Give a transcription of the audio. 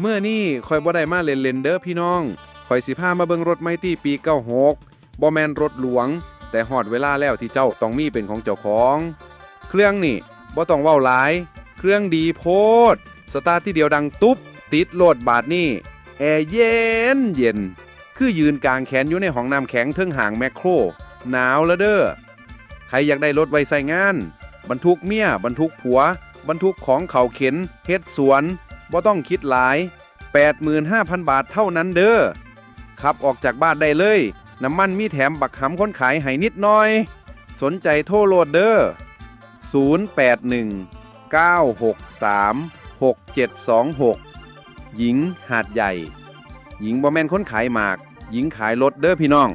เมื่อนี่คอยบ่ได้มาเล่นเลนเด้อพี่น้องคอยสิพามาเบิงรถไมตี้ปี 96บ่แมนรถหลวง แต่ฮอดเวลาแล้วที่เจ้าต้องมีเป็นของเจ้าของ เครื่องนี่บ่ต้องเว้าหลาย เครื่องดีโพด สตาร์ทที่เดียวดังตุ๊บ ติดโหลดบาทนี่แอร์เย็นเย็น คือยืนกลางแขนอยู่ในห้องน้ำแข็งเทิงห่างแมคโคร หนาวแล้วเด้อใครอยากได้รถไว้ใส่งาน บรรทุกเมียบรรทุกผัว บรรทุกของเขาเข็นเฮ็ดสวน บ่ต้องคิดหลาย 85,000 บาทเท่านั้นเด้อขับออกจากบ้านได้เลย น้ำมันมีแถมบักหำคนขายให้นิดหน่อย สนใจโทรโหลดเด้อ081 963 6726 หญิงหาดใหญ่ หญิงบ่แม่นคนขายหมาก หญิงขายรถเด้อพี่น้อง